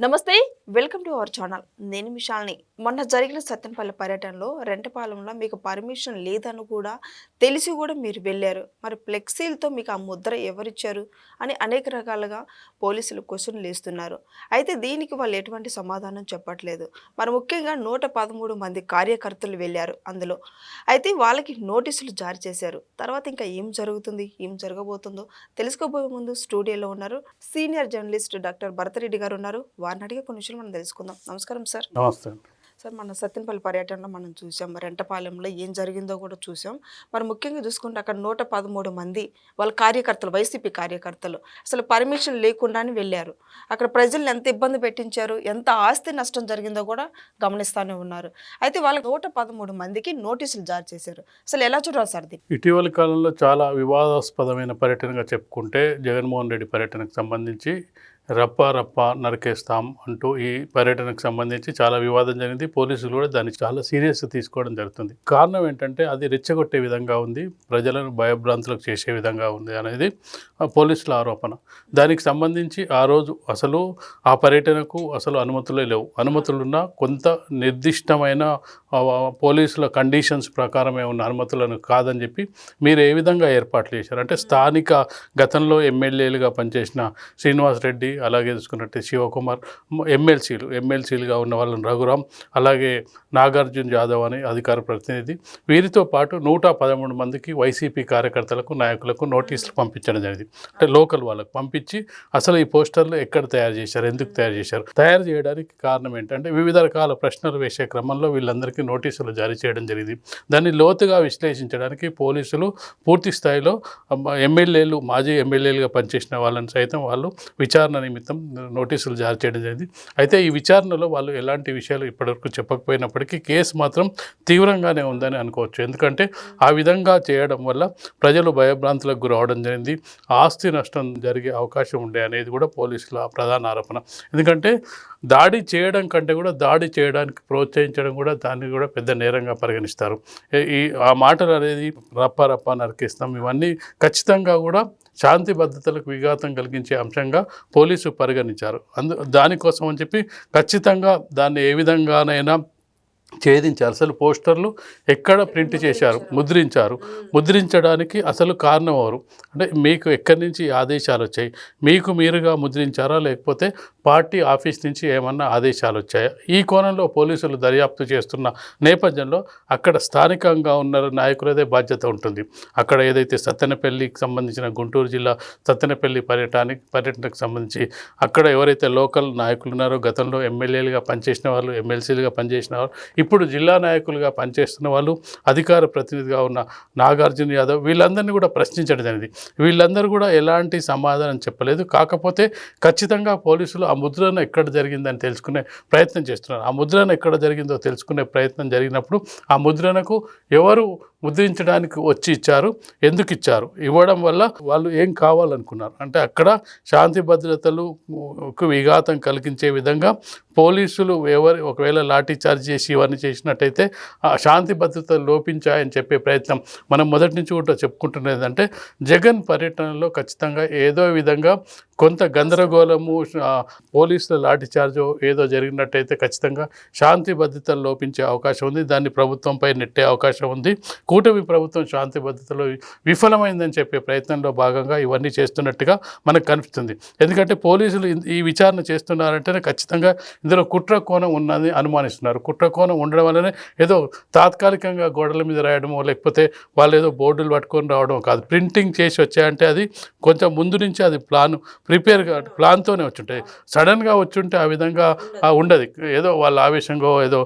నమస్తే welcome to our channel. నేను మిషాల్ని మొన్న జరిగిన సత్యంపల్లి పర్యటనలో రెంటపాలెంలో మీకు పర్మిషన్ లేదని కూడా తెలిసి కూడా మీరు వెళ్ళారు. మరి ఫ్లెక్సీలతో మీకు ఆ ముద్ర ఎవరిచ్చారు అని అనేక రకాలుగా పోలీసులు క్వశ్చన్లు వేస్తున్నారు. అయితే దీనికి వాళ్ళు ఎటువంటి సమాధానం చెప్పట్లేదు. మరి ముఖ్యంగా నూట పదమూడు మంది కార్యకర్తలు వెళ్ళారు అందులో. అయితే వాళ్ళకి నోటీసులు జారీ చేశారు. తర్వాత ఇంకా ఏం జరుగుతుంది? ఏం జరగబోతుందో తెలుసుకోబోయే ముందు స్టూడియోలో ఉన్నారు. సీనియర్ జర్నలిస్ట్ డాక్టర్ భరతరెడ్డి గారు ఉన్నారు. వారిని అడిగే కొన్ని విషయాలు మనం తెలుసుకుందాం. నమస్కారం సార్. నమస్తే. సార్ మన సత్యనపల్లి పర్యటనలో మనం చూసాం మరి రెంటపాలెంలో ఏం జరిగిందో కూడా చూసాం. మరి ముఖ్యంగా చూసుకుంటే అక్కడ నూట పదమూడు మంది వాళ్ళ కార్యకర్తలు వైసీపీ కార్యకర్తలు అసలు పర్మిషన్ లేకుండానే వెళ్ళారు. అక్కడ ప్రజల్ని ఎంత ఇబ్బంది పెట్టించారు ఎంత ఆస్తి నష్టం జరిగిందో కూడా గమనిస్తూనే ఉన్నారు. అయితే వాళ్ళ నూట పదమూడు మందికి నోటీసులు జారీ చేశారు. అసలు ఎలా చూడాలి సార్ ఇటీవలి కాలంలో చాలా వివాదాస్పదమైన పర్యటనగా చెప్పుకుంటే జగన్మోహన్ రెడ్డి పర్యటనకు సంబంధించి రప్ప రప్ప నరికేస్తాం అంటూ ఈ పర్యటనకు సంబంధించి చాలా వివాదం జరిగింది. పోలీసులు కూడా దాన్ని చాలా సీరియస్ తీసుకోవడం జరుగుతుంది. కారణం ఏంటంటే అది రెచ్చగొట్టే విధంగా ఉంది. ప్రజలను భయభ్రాంతులకు చేసే విధంగా ఉంది అనేది ఆ పోలీసుల ఆరోపణ. దానికి సంబంధించి ఆ రోజు అసలు ఆ పర్యటనకు అసలు అనుమతులే లేవు. అనుమతులున్న కొంత నిర్దిష్టమైన పోలీసుల కండిషన్స్ ప్రకారమే ఉన్న అనుమతులను కాదని చెప్పి మీరు ఏ విధంగా ఏర్పాట్లు చేశారు? అంటే స్థానిక గతంలో ఎమ్మెల్యేలుగా పనిచేసిన శ్రీనివాస్ రెడ్డి అలాగే చూసుకున్నట్టే శివకుమార్ ఎమ్మెల్సీలు ఎమ్మెల్సీలుగా ఉన్న వాళ్ళని రఘురాం అలాగే నాగార్జున జాదవ్ అని అధికార ప్రతినిధి. వీరితో పాటు నూట పదమూడు మందికి వైసీపీ కార్యకర్తలకు నాయకులకు నోటీసులు పంపించడం జరిగింది. అంటే లోకల్ వాళ్ళకు పంపించి అసలు ఈ పోస్టర్లు ఎక్కడ తయారు చేశారు? ఎందుకు తయారు చేశారు? తయారు చేయడానికి కారణం ఏంటంటే వివిధ రకాల ప్రశ్నలు వేసే క్రమంలో వీళ్ళందరికీ నోటీసులు జారీ చేయడం జరిగింది. దాన్ని లోతుగా విశ్లేషించడానికి పోలీసులు పూర్తి స్థాయిలో ఎమ్మెల్యేలు మాజీ ఎమ్మెల్యేలుగా పనిచేసిన వాళ్ళని సైతం వాళ్ళు విచారణ నిమిత్తం నోటీసులు జారీ చేయడం జరిగింది. అయితే ఈ విచారణలో వాళ్ళు ఎలాంటి విషయాలు ఇప్పటివరకు చెప్పకపోయినప్పటికీ కేసు మాత్రం తీవ్రంగానే ఉందని అనుకోవచ్చు. ఎందుకంటే ఆ విధంగా చేయడం వల్ల ప్రజలు భయభ్రాంతులకు గురవడం జరిగింది. ఆస్తి నష్టం జరిగే అవకాశం ఉండే అనేది కూడా పోలీసుల ప్రధాన ఆరోపణ. ఎందుకంటే దాడి చేయడం కంటే కూడా దాడి చేయడానికి ప్రోత్సహించడం కూడా దాన్ని కూడా పెద్ద నేరంగా పరిగణిస్తారు. ఈ ఆ మాటలు అనేది రప్ప రప్ప నరికిస్తాం. ఇవన్నీ ఖచ్చితంగా కూడా శాంతి భద్రతలకు విఘాతం కలిగించే అంశంగా పోలీసు పరిగణించారు. అందు దానికోసం అని చెప్పి ఖచ్చితంగా దాన్ని ఏ విధంగానైనా ఛేదించారు. అసలు పోస్టర్లు ఎక్కడ ప్రింట్ చేశారు? ముద్రించారు. ముద్రించడానికి అసలు కారణం ఎవరు? అంటే మీకు ఎక్కడి నుంచి ఆదేశాలు వచ్చాయి? మీకు మీరుగా ముద్రించారా? లేకపోతే పార్టీ ఆఫీస్ నుంచి ఏమన్నా ఆదేశాలు వచ్చాయా? ఈ కోణంలో పోలీసులు దర్యాప్తు చేస్తున్న నేపథ్యంలో అక్కడ స్థానికంగా ఉన్న నాయకులదే బాధ్యత ఉంటుంది. అక్కడ ఏదైతే సత్తెనపల్లికి సంబంధించిన గుంటూరు జిల్లా సత్తెనపల్లి పర్యటానికి పర్యటనకు సంబంధించి అక్కడ ఎవరైతే లోకల్ నాయకులు ఉన్నారో గతంలో ఎమ్మెల్యేలుగా పనిచేసిన వాళ్ళు ఎమ్మెల్సీలుగా పనిచేసిన వాళ్ళు ఇప్పుడు జిల్లా నాయకులుగా పనిచేస్తున్న వాళ్ళు అధికార ప్రతినిధిగా ఉన్న నాగార్జున యాదవ్ వీళ్ళందరినీ కూడా ప్రశ్నించడం జరిగింది. వీళ్ళందరూ కూడా ఎలాంటి సమాధానం చెప్పలేదు. కాకపోతే ఖచ్చితంగా పోలీసులు ఆ ముద్రను ఎక్కడ జరిగిందని తెలుసుకునే ప్రయత్నం చేస్తున్నారు. ఆ ముద్రను ఎక్కడ జరిగిందో తెలుసుకునే ప్రయత్నం జరిగినప్పుడు ఆ ముద్రణకు ఎవరు ముద్రించడానికి వచ్చి ఇచ్చారు. ఎందుకు ఇచ్చారు? ఇవ్వడం వల్ల వాళ్ళు ఏం కావాలనుకున్నారు? అంటే అక్కడ శాంతి భద్రతలు కు విఘాతం కలిగించే విధంగా పోలీసులు ఎవరు ఒకవేళ లాఠీ చార్జ్ చేసి ఇవన్నీ చేసినట్టయితే ఆ శాంతి భద్రతలు లోపించాయని చెప్పే ప్రయత్నం మనం మొదటి నుంచి కూడా చెప్పుకుంటున్నది అంటే జగన్ పర్యటనలో ఖచ్చితంగా ఏదో విధంగా కొంత గందరగోళము పోలీసుల లాఠీ చార్జో ఏదో జరిగినట్టయితే ఖచ్చితంగా శాంతి భద్రతలు లోపించే అవకాశం ఉంది. దాన్ని ప్రభుత్వంపై నెట్టే అవకాశం ఉంది. కూటమి ప్రభుత్వం శాంతి భద్రతలో విఫలమైందని చెప్పే ప్రయత్నంలో భాగంగా ఇవన్నీ చేస్తున్నట్టుగా మనకు కనిపిస్తుంది. ఎందుకంటే పోలీసులు ఈ విచారణ చేస్తున్నారంటేనే ఖచ్చితంగా ఇందులో కుట్ర కోణం ఉన్నది అనుమానిస్తున్నారు. కుట్ర కోణం ఉండడం వల్లనే ఏదో తాత్కాలికంగా గోడల మీద రాయడమో లేకపోతే వాళ్ళు ఏదో బోర్డులు పట్టుకొని రావడం కాదు. ప్రింటింగ్ చేసి వచ్చాయంటే అది కొంచెం ముందు నుంచి అది ప్లాన్ ప్రిపేర్గా ప్లాన్తోనే వచ్చుంటాయి. సడన్గా వచ్చుంటే ఆ విధంగా ఉండదు. ఏదో వాళ్ళ ఆవేశంగా ఏదో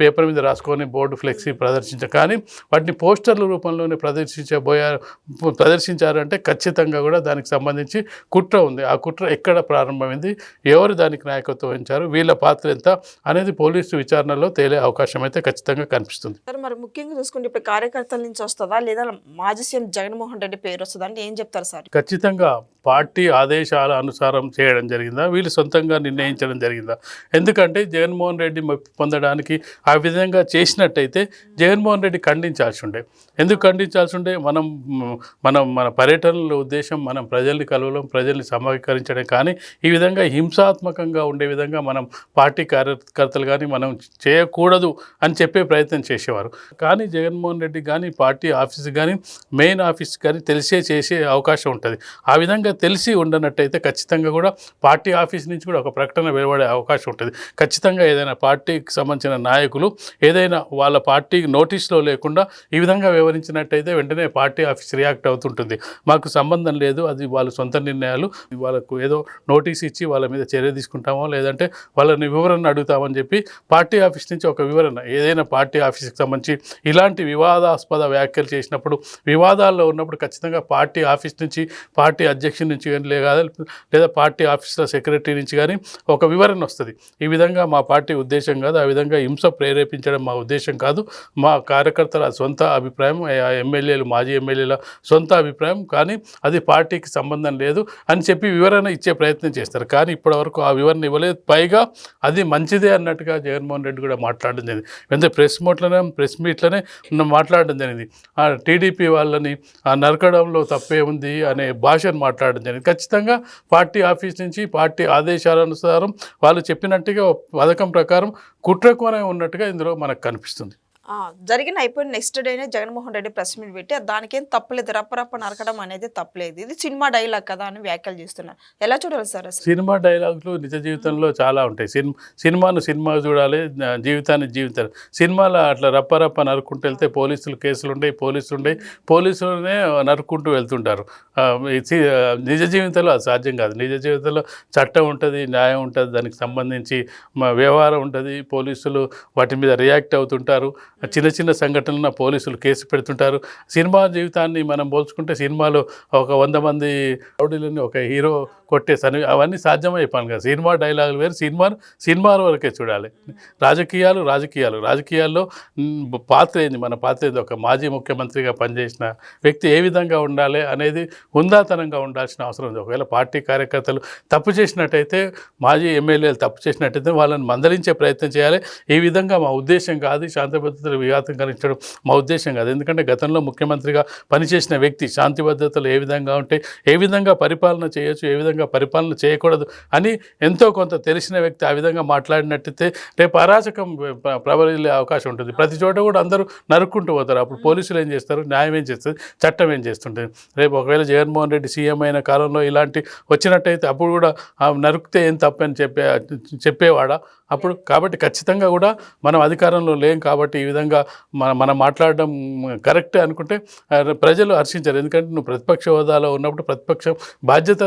పేపర్ మీద రాసుకొని బోర్డు ఫ్లెక్సీ ప్రదర్శించ కానీ వాటిని పోస్టర్ల రూపంలోనే ప్రదర్శించబోయారు ప్రదర్శించారంటే ఖచ్చితంగా కూడా దానికి సంబంధించి కుట్ర ఉంది. ఆ కుట్ర ఎక్కడ ప్రారంభమైంది? ఎవరు దానికి నాయకత్వం వహించారు? వీళ్ళ పాత్ర ఎంత? అనేది పోలీసు విచారణలో తేలే అవకాశం అయితే ఖచ్చితంగా కనిపిస్తుంది. సార్ మరి ముఖ్యంగా చూసుకుంటే ఇప్పుడు కార్యకర్తల నుంచి వస్తుందా? లేదా మాజీ సీఎం జగన్మోహన్ రెడ్డి పేరు వస్తుందా? అంటే ఏం చెప్తారు సార్? ఖచ్చితంగా పార్టీ ఆదేశాల అనుసారం చేయడం జరిగిందా? వీళ్ళు సొంతంగా నిర్ణయించడం జరిగిందా? ఎందుకంటే జగన్మోహన్ రెడ్డి మెప్పు పొందడానికి ఆ విధంగా చేసినట్టయితే జగన్మోహన్ రెడ్డి ఖండించాలి ఖండించాల్సి ఉండే ఎందుకు ఖండించాల్సి ఉండే మనం మనం మన పర్యటనల ఉద్దేశం మనం ప్రజల్ని కలవడం ప్రజల్ని సమీకరించడం కానీ ఈ విధంగా హింసాత్మకంగా ఉండే విధంగా మనం పార్టీ కార్యకర్తలు కానీ మనం చేయకూడదు అని చెప్పే ప్రయత్నం చేసేవారు. కానీ జగన్మోహన్ రెడ్డి కానీ పార్టీ ఆఫీస్ కానీ మెయిన్ ఆఫీస్ కానీ తెలిసే చేసే అవకాశం ఉంటుంది. ఆ విధంగా తెలిసి ఉండనట్టయితే ఖచ్చితంగా కూడా పార్టీ ఆఫీస్ నుంచి కూడా ఒక ప్రకటన వెలువడే అవకాశం ఉంటుంది. ఖచ్చితంగా ఏదైనా పార్టీకి సంబంధించిన నాయకులు ఏదైనా వాళ్ళ పార్టీ నోటీస్లో లేకుండా ఈ విధంగా వివరించినట్టయితే వెంటనే పార్టీ ఆఫీస్ రియాక్ట్ అవుతుంటుంది. మాకు సంబంధం లేదు అది వాళ్ళ సొంత నిర్ణయాలు. వాళ్ళకు ఏదో నోటీస్ ఇచ్చి వాళ్ళ మీద చర్య తీసుకుంటామో లేదంటే వాళ్ళని వివరణ అడుగుతామని చెప్పి పార్టీ ఆఫీస్ నుంచి ఒక వివరణ ఏదైనా పార్టీ ఆఫీస్కి సంబంధించి ఇలాంటి వివాదాస్పద వ్యాఖ్యలు చేసినప్పుడు వివాదాల్లో ఉన్నప్పుడు ఖచ్చితంగా పార్టీ ఆఫీస్ నుంచి పార్టీ అధ్యక్షుడి నుంచి కానీ లేదా లేదా పార్టీ ఆఫీసుల సెక్రటరీ నుంచి కానీ ఒక వివరణ వస్తుంది. ఈ విధంగా మా పార్టీ ఉద్దేశం కాదు ఆ విధంగా హింస ప్రేరేపించడం మా ఉద్దేశం కాదు. మా కార్యకర్తల సొంత సొంత అభిప్రాయం ఆ ఎమ్మెల్యేలు మాజీ ఎమ్మెల్యేల సొంత అభిప్రాయం కానీ అది పార్టీకి సంబంధం లేదు అని చెప్పి వివరణ ఇచ్చే ప్రయత్నం చేస్తారు. కానీ ఇప్పటివరకు ఆ వివరణ ఇవ్వలేదు. పైగా అది మంచిదే అన్నట్టుగా జగన్మోహన్ రెడ్డి కూడా మాట్లాడడం జరిగింది. ఎందుకంటే ప్రెస్ మోట్లోనే ప్రెస్ మీట్లోనే మాట్లాడడం జరిగింది. ఆ టీడీపీ వాళ్ళని ఆ నరకడంలో తప్పే ఉంది అనే భాషను మాట్లాడడం జరిగింది. ఖచ్చితంగా పార్టీ ఆఫీస్ నుంచి పార్టీ ఆదేశాలనుసారం వాళ్ళు చెప్పినట్టుగా పథకం ప్రకారం కుట్రకోనే ఉన్నట్టుగా ఇందులో మనకు కనిపిస్తుంది. జరిగిన అయిపోయిన నెక్స్ట్ డేనే జగన్మోహన్ రెడ్డి ప్రెస్ మీట్ పెట్టి దానికేం తప్పలేదు రప్పరప్ప నరకడం అనేది తప్పలేదు. ఇది సినిమా డైలాగ్ కదా అని వ్యాఖ్యలు చేస్తున్నారు. ఎలా చూడాలి సార్ సినిమా డైలాగ్లు నిజ జీవితంలో చాలా ఉంటాయి. సినిమా సినిమాను సినిమా చూడాలి జీవితాన్ని జీవితాలు. సినిమాలో అట్లా రప్పరప్ప రప్ప నరుక్కుంటూ వెళ్తే పోలీసులు కేసులు ఉంటాయి పోలీసులు ఉంటాయి పోలీసులనే నరుక్కుంటూ వెళ్తుంటారు. నిజ జీవితంలో అది సాధ్యం కాదు. నిజ జీవితంలో చట్టం ఉంటుంది న్యాయం ఉంటుంది దానికి సంబంధించి వ్యవహారం ఉంటుంది. పోలీసులు వాటి మీద రియాక్ట్ అవుతుంటారు. చిన్న చిన్న సంఘటనలను పోలీసులు కేసు పెడుతుంటారు. సినిమా జీవితాన్ని మనం పోల్చుకుంటే సినిమాలో ఒక వంద మంది రౌడీలని ఒక హీరో కొట్టేసాను అవన్నీ సాధ్యమయ్యే పని కాదు. సినిమా డైలాగులు వేరు సినిమా సినిమాల వరకే చూడాలి. రాజకీయాలు రాజకీయాలు. రాజకీయాల్లో పాత్ర ఏంది? మన పాత్ర ఏంది? ఒక మాజీ ముఖ్యమంత్రిగా పనిచేసిన వ్యక్తి ఏ విధంగా ఉండాలి అనేది హుందాతనంగా ఉండాల్సిన అవసరం ఉంది. ఒకవేళ పార్టీ కార్యకర్తలు తప్పు చేసినట్టయితే మాజీ ఎమ్మెల్యేలు తప్పు చేసినట్టయితే వాళ్ళని మందలించే ప్రయత్నం చేయాలి. ఈ విధంగా మా ఉద్దేశం కాదు. శాంతి భద్రతలు విఘాతం కలిగించడం మా ఉద్దేశం కాదు. ఎందుకంటే గతంలో ముఖ్యమంత్రిగా పనిచేసిన వ్యక్తి శాంతి భద్రతలు ఏ విధంగా ఉంటే ఏ విధంగా పరిపాలన చేయొచ్చు ఏ విధంగా పరిపాలన చేయకూడదు అని ఎంతో కొంత తెలిసిన వ్యక్తి ఆ విధంగా మాట్లాడినట్టయితే రేపు అరాచకం ప్ర- ప్రబలిల్లే అవకాశం ఉంటుంది. ప్రతి చోట కూడా అందరూ నరుక్కుంటూ పోతారు. అప్పుడు పోలీసులు ఏం చేస్తారు? న్యాయం ఏం చేస్తుంది చట్టం ఏం చేస్తుంటుంది? రేపు ఒకవేళ జగన్మోహన్ రెడ్డి సీఎం అయిన కాలంలో ఇలాంటి వచ్చినట్టయితే అప్పుడు కూడా నరుకుతే ఏం తప్పని చెప్పే చెప్పేవాడా? అప్పుడు కాబట్టి ఖచ్చితంగా కూడా మనం అధికారంలో లేం కాబట్టి ఈ విధంగా మన మనం మాట్లాడడం కరెక్టే అనుకుంటే ప్రజలు హర్షించారు. ఎందుకంటే నువ్వు ప్రతిపక్ష హోదాలో ఉన్నప్పుడు ప్రతిపక్షం బాధ్యత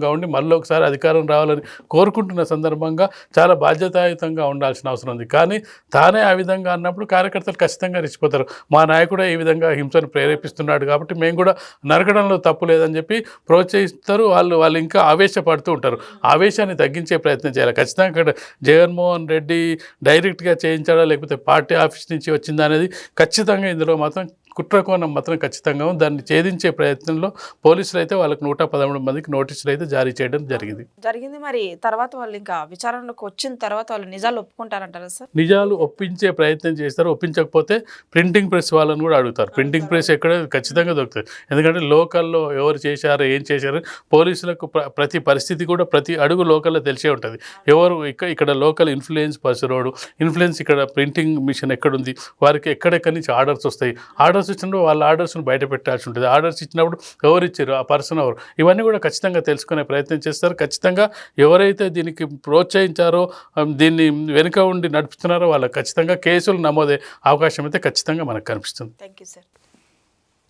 ఉండి మళ్ళీ ఒకసారి అధికారం రావాలని కోరుకుంటున్న సందర్భంగా చాలా బాధ్యతాయుతంగా ఉండాల్సిన అవసరం ఉంది. కానీ తానే ఆ విధంగా అన్నప్పుడు కార్యకర్తలు ఖచ్చితంగా రెచ్చిపోతారు. మా నాయకుడే ఈ విధంగా హింసను ప్రేరేపిస్తున్నాడు కాబట్టి మేము కూడా నరకడంలో తప్పు లేదని చెప్పి ప్రోత్సహిస్తారు. వాళ్ళు వాళ్ళు ఇంకా ఆవేశపడుతూ ఉంటారు. ఆవేశాన్ని తగ్గించే ప్రయత్నం చేయాలి. ఖచ్చితంగా ఇక్కడ జగన్మోహన్ రెడ్డి డైరెక్ట్గా చేయించాడా లేకపోతే పార్టీ ఆఫీస్ నుంచి వచ్చిందా అనేది ఖచ్చితంగా ఇందులో మాత్రం కుట్రకోణం మాత్రం ఖచ్చితంగా ఉంది. దాన్ని ఛేదించే ప్రయత్నంలో పోలీసులు అయితే వాళ్ళకి నూట పదమూడు మందికి నోటీసులు అయితే జారీ చేయడం జరిగింది. జరిగింది మరి తర్వాత వాళ్ళు ఇంకా విచారణకు వచ్చిన తర్వాత వాళ్ళు నిజాలు ఒప్పుకుంటారంటారా సార్? నిజాలు ఒప్పించే ప్రయత్నం చేస్తారు. ఒప్పించకపోతే ప్రింటింగ్ ప్రెస్ వాళ్ళని కూడా అడుగుతారు. ప్రింటింగ్ ప్రెస్ ఎక్కడ ఖచ్చితంగా దొరుకుతుంది. ఎందుకంటే లోకల్లో ఎవరు చేశారు ఏం చేశారు పోలీసులకు ప్ర- ప్రతి పరిస్థితి కూడా ప్రతి అడుగు లోకల్లో తెలిసే ఉంటుంది. ఎవరు ఇక్కడ ఇక్కడ లోకల్ ఇన్ఫ్లుయెన్స్ పర్సరోడు ఇన్ఫ్లుయెన్స్ ఇక్కడ ప్రింటింగ్ మిషన్ ఎక్కడుంది? వారికి ఎక్కడెక్కడి నుంచి ఆర్డర్స్ వస్తాయి? ఆర్డర్స్ ఇచ్చినప్పుడు వాళ్ళ ఆర్డర్స్ను బయట పెట్టాల్సి ఉంటుంది. ఆర్డర్స్ ఇచ్చినప్పుడు ఎవరు ఇచ్చారు? ఆ పర్సన్ ఎవరు? ఇవన్నీ కూడా ఖచ్చితంగా తెలుసుకునే ప్రయత్నం చేస్తారు. ఖచ్చితంగా ఎవరైతే దీనికి ప్రోత్సహించారో దీన్ని వెనుక ఉండి నడుపుతున్నారో వాళ్ళకి ఖచ్చితంగా కేసులు నమోదే అవకాశం అయితే ఖచ్చితంగా మనకు కనిపిస్తుంది. Thank you sir